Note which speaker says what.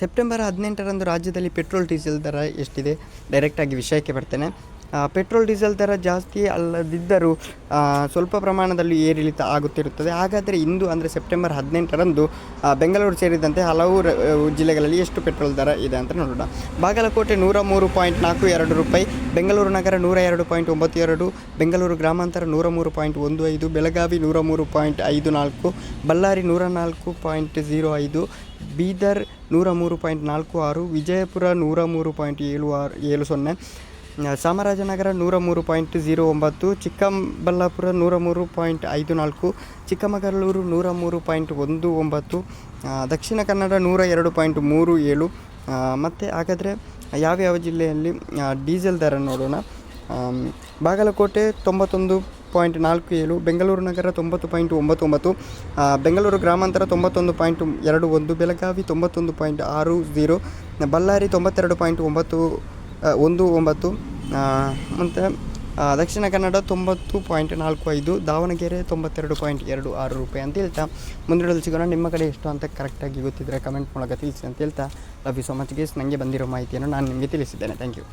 Speaker 1: September ಹದಿನೆಂಟರಂದು ರಾಜ್ಯದಲ್ಲಿ petrol diesel ದರ ಎಷ್ಟಿದೆ? ಡೈರೆಕ್ಟಾಗಿ ವಿಷಯಕ್ಕೆ ಬರ್ತೇನೆ. ಪೆಟ್ರೋಲ್, ಡೀಸೆಲ್ ದರ ಜಾಸ್ತಿ ಅಲ್ಲದಿದ್ದರೂ ಸ್ವಲ್ಪ ಪ್ರಮಾಣದಲ್ಲಿ ಏರಿಳಿತ ಆಗುತ್ತಿರುತ್ತದೆ. ಹಾಗಾದರೆ ಇಂದು ಅಂದರೆ ಸೆಪ್ಟೆಂಬರ್ ಹದಿನೆಂಟರಂದು ಬೆಂಗಳೂರು ಸೇರಿದಂತೆ ಹಲವು ಜಿಲ್ಲೆಗಳಲ್ಲಿ ಎಷ್ಟು ಪೆಟ್ರೋಲ್ ದರ ಇದೆ ಅಂತ ನೋಡೋಣ. ಬಾಗಲಕೋಟೆ ನೂರ ಮೂರು ಪಾಯಿಂಟ್ ನಾಲ್ಕು ಎರಡು ರೂಪಾಯಿ, ಬೆಂಗಳೂರು ನಗರ ನೂರ ಎರಡು ಪಾಯಿಂಟ್ ಒಂಬತ್ತು ಎರಡು, ಬೆಂಗಳೂರು ಗ್ರಾಮಾಂತರ ನೂರ ಮೂರು ಪಾಯಿಂಟ್ ಒಂದು ಐದು, ಬೆಳಗಾವಿ ನೂರ ಮೂರು ಪಾಯಿಂಟ್ ಐದು ನಾಲ್ಕು, ಬಳ್ಳಾರಿ ನೂರ ನಾಲ್ಕು ಪಾಯಿಂಟ್ ಝೀರೋ ಐದು, ಬೀದರ್ ನೂರ ಮೂರು ಪಾಯಿಂಟ್ ನಾಲ್ಕು ಆರು, ವಿಜಯಪುರ ನೂರ ಮೂರು ಪಾಯಿಂಟ್ ಏಳು ಆರು, ಏಳು ಸೊನ್ನೆ ಚಾಮರಾಜನಗರ ನೂರ ಮೂರು ಪಾಯಿಂಟ್ ಝೀರೋ ಒಂಬತ್ತು, ಚಿಕ್ಕಬಳ್ಳಾಪುರ ನೂರ ಮೂರು ಪಾಯಿಂಟ್ ಐದು ನಾಲ್ಕು, ಚಿಕ್ಕಮಗಳೂರು ನೂರ ಮೂರು ಪಾಯಿಂಟ್ ಒಂದು ಒಂಬತ್ತು ದಕ್ಷಿಣ ಕನ್ನಡ ನೂರ ಎರಡು ಪಾಯಿಂಟ್ ಮೂರು ಏಳು ಮತ್ತು ಹಾಗಾದರೆ ಯಾವ್ಯಾವ ಜಿಲ್ಲೆಯಲ್ಲಿ ಡೀಸೆಲ್ ದರ ನೋಡೋಣ. ಬಾಗಲಕೋಟೆ ತೊಂಬತ್ತೊಂದು ಪಾಯಿಂಟ್ ನಾಲ್ಕು ಏಳು, ಬೆಂಗಳೂರು ನಗರ ತೊಂಬತ್ತು ಪಾಯಿಂಟ್ ಒಂಬತ್ತೊಂಬತ್ತು ಬೆಂಗಳೂರು ಗ್ರಾಮಾಂತರ ತೊಂಬತ್ತೊಂದು ಪಾಯಿಂಟ್ ಎರಡು ಒಂದು, ಬೆಳಗಾವಿ ತೊಂಬತ್ತೊಂದು ಪಾಯಿಂಟ್ ಆರು ಝೀರೋ ಬಳ್ಳಾರಿ ತೊಂಬತ್ತೆರಡು ಪಾಯಿಂಟ್ ಒಂಬತ್ತು ಒಂದು, ಒಂಬತ್ತು ಮತ್ತು ದಕ್ಷಿಣ ಕನ್ನಡ ತೊಂಬತ್ತು ಪಾಯಿಂಟ್ ನಾಲ್ಕು ಐದು, ದಾವಣಗೆರೆ ತೊಂಬತ್ತೆರಡು ಪಾಯಿಂಟ್ ಎರಡು ಆರು ರೂಪಾಯಿ ಅಂತ ಹೇಳ್ತಾ. ಮುಂದಿಡಲು ಸಿಗೋಣ, ನಿಮ್ಮ ಕಡೆ ಎಷ್ಟು ಅಂತ ಕರೆಕ್ಟಾಗಿ ಗೊತ್ತಿದ್ದರೆ ಕಮೆಂಟ್ ಮೂಲಕ ತಿಳಿಸಿ ಅಂತ ಹೇಳ್ತಾ. Love you so much guys ನನಗೆ ಬಂದಿರೋ ಮಾಹಿತಿಯನ್ನು ನಾನು ನಿಮಗೆ ತಿಳಿಸಿದ್ದೇನೆ. Thank you